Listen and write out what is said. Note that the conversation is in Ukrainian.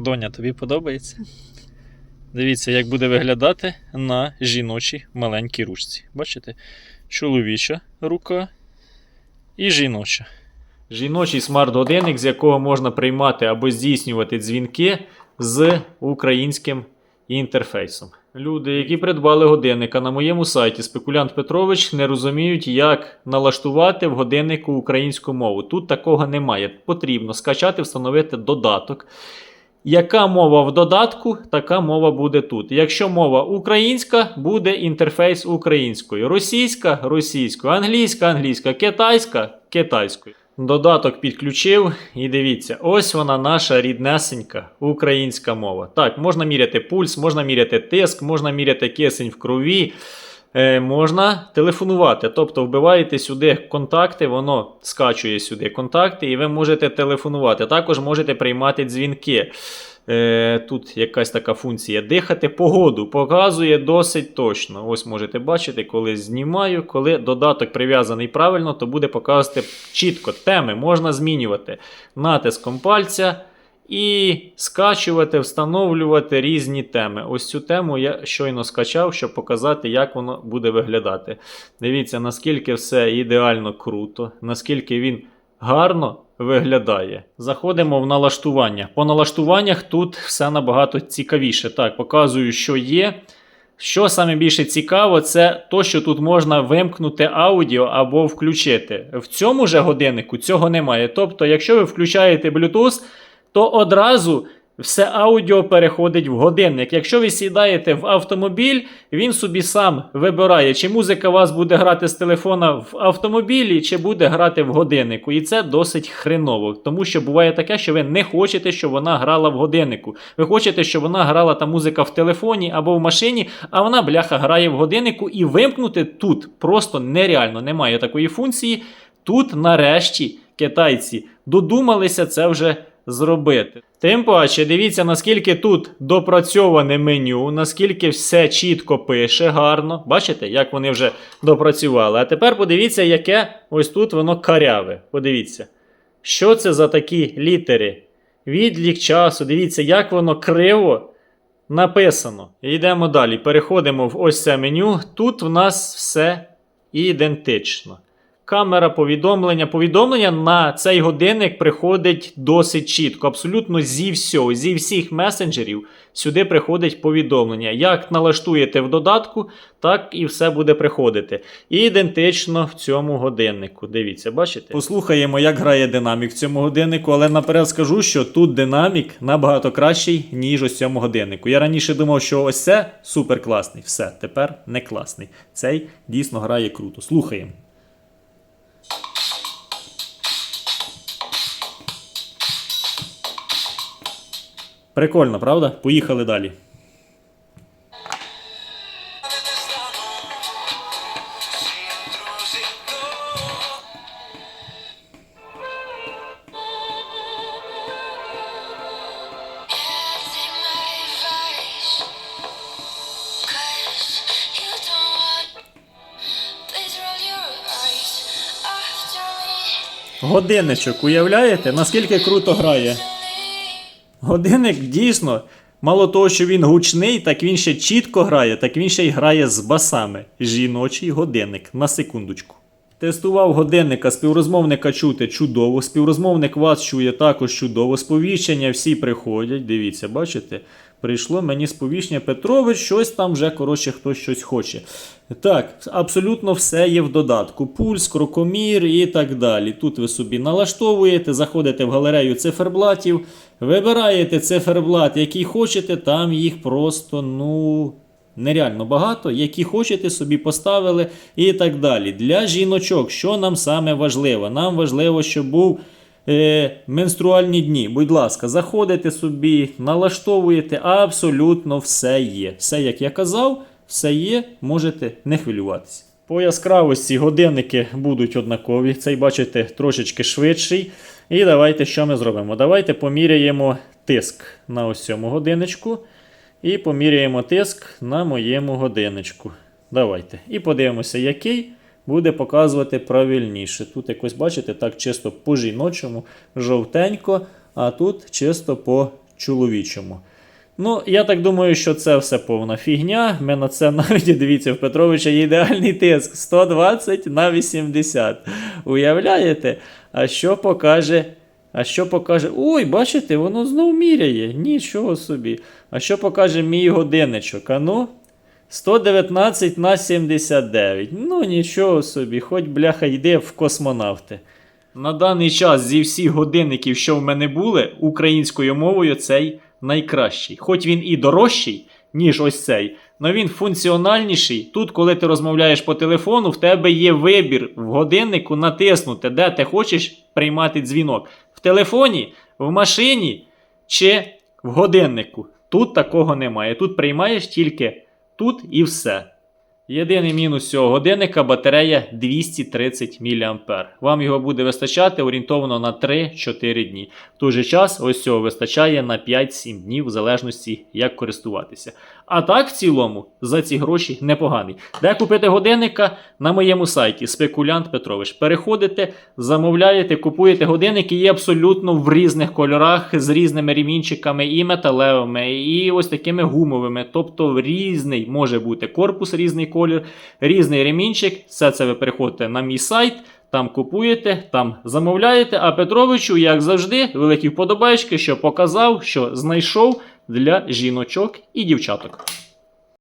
Доня, тобі подобається? Дивіться, як буде виглядати на жіночій маленькій ручці. Бачите? Чоловіча рука і жіноча. Жіночий смарт-годинник, з якого можна приймати або здійснювати дзвінки з українським інтерфейсом. Люди, які придбали годинника на моєму сайті Спекулянт Петрович, не розуміють, як налаштувати в годиннику українську мову. Тут такого немає. Потрібно скачати, встановити додаток. Яка мова в додатку, така мова буде тут. Якщо мова українська, буде інтерфейс українською, російська російською, англійська англійська, китайська китайською. Додаток підключив і дивіться, ось вона наша ріднесенька українська мова. Так, можна міряти пульс, можна міряти тиск, можна міряти кисень в крові. Е, можна телефонувати. Тобто вбиваєте сюди контакти, воно скачує сюди контакти, і ви можете телефонувати. Також можете приймати дзвінки. Е, тут якась така функція дихати погоду. Показує досить точно. Ось можете бачити, коли знімаю, коли додаток прив'язаний правильно, то буде показувати чітко теми можна змінювати натиском пальця. І скачувати, встановлювати різні теми. Ось цю тему я щойно скачав, щоб показати, як воно буде виглядати. Дивіться, наскільки все ідеально круто, наскільки він гарно виглядає. Заходимо в налаштування. По налаштуваннях тут все набагато цікавіше. Так, показую, що є. Що саме більше цікаво, це то, що тут можна вимкнути аудіо або включити. В цьому же годиннику цього немає. Тобто, якщо ви включаєте Bluetooth, то одразу все аудіо переходить в годинник. Якщо ви сідаєте в автомобіль, він собі сам вибирає, чи музика вас буде грати з телефона в автомобілі, чи буде грати в годиннику. І це досить хреново, тому що буває таке, що ви не хочете, щоб вона грала в годиннику. Ви хочете, щоб вона грала та музика в телефоні або в машині, а вона, бляха, грає в годиннику і вимкнути тут просто нереально. Немає такої функції. Тут, нарешті, китайці додумалися це вже зробити. Тим паче, дивіться, наскільки тут допрацьоване меню, наскільки все чітко пише гарно. Бачите, як вони вже допрацювали. А тепер подивіться, яке ось тут воно каряве. Подивіться. Що це за такі літери? Відлік часу, дивіться, як воно криво написано. Йдемо далі. Переходимо в ось це меню. Тут в нас все ідентично. Камера повідомлення. Повідомлення на цей годинник приходить досить чітко. Абсолютно зі всього, зі всіх месенджерів сюди приходить повідомлення. Як налаштуєте в додатку, так і все буде приходити. І ідентично в цьому годиннику. Дивіться, бачите? Послухаємо, як грає динамік в цьому годиннику, але наперед скажу, що тут динамік набагато кращий, ніж ось цьому годиннику. Я раніше думав, що ось це супер класний. Все, тепер не класний. Цей дійсно грає круто. Слухаємо. Прикольно, правда? Поїхали далі. Годинничок, уявляєте, наскільки круто грає? Годинник дійсно, мало того, що він гучний, так він ще чітко грає, так він ще й грає з басами. Жіночий годинник, на секундочку. Тестував годинника, співрозмовника чути чудово, співрозмовник вас чує також чудово. Сповіщення всі приходять. Дивіться, бачите? Прийшло мені сповіщення Петрович, щось там вже, коротше, хтось щось хоче. Так, абсолютно все є в додатку. Пульс, крокомір і так далі. Тут ви собі налаштовуєте, заходите в галерею циферблатів, вибираєте циферблат, який хочете, там їх просто, ну. Нереально багато, які хочете собі поставили і так далі. Для жіночок, що нам саме важливо? Нам важливо, щоб був менструальні дні. Будь ласка, заходите собі, налаштовуєте, абсолютно все є. Все, як я казав, все є, можете не хвилюватися. По яскравості годинники будуть однакові. Цей, бачите, трошечки швидший. І давайте що ми зробимо? Давайте поміряємо тиск на ось цьому годиночку. І поміряємо тиск на моєму годиночку. Давайте. І подивимося, який буде показувати правильніше. Тут якось, бачите, так чисто по жіночому, жовтенько, а тут чисто по чоловічому. Ну, я так думаю, що це все повна фігня. Ми на це навіть дивіться, в Петровича є ідеальний тиск 120 на 80. Уявляєте? А що покаже? А що покаже. Ой, бачите, воно знов міряє. Нічого собі. А що покаже мій годинничок? А ну? 119 на 79. Ну нічого собі, хоч бляха йде в космонавти. На даний час зі всіх годинників, що в мене були, українською мовою цей найкращий. Хоч він і дорожчий, ніж ось цей, але він функціональніший. Тут, коли ти розмовляєш по телефону, в тебе є вибір в годиннику натиснути, де ти хочеш приймати дзвінок. В телефоні, в машині чи в годиннику. Тут такого немає. Тут приймаєш тільки тут і все. Єдиний мінус цього годинника батарея 230 мА. Вам його буде вистачати орієнтовно на 3-4 дні. В той же час ось цього вистачає на 5-7 днів, в залежності як користуватися. А так, в цілому, за ці гроші непоганий. Де купити годинника на моєму сайті Спекулянт Петрович. Переходите, замовляєте, купуєте годинники є абсолютно в різних кольорах, з різними ремінчиками, і металевими, і ось такими гумовими. Тобто різний може бути корпус, різний колір, різний ремінчик. Все це ви переходите на мій сайт. Там купуєте, там замовляєте. А Петровичу, як завжди, великі вподобайки, що показав, що знайшов для жіночок і дівчаток.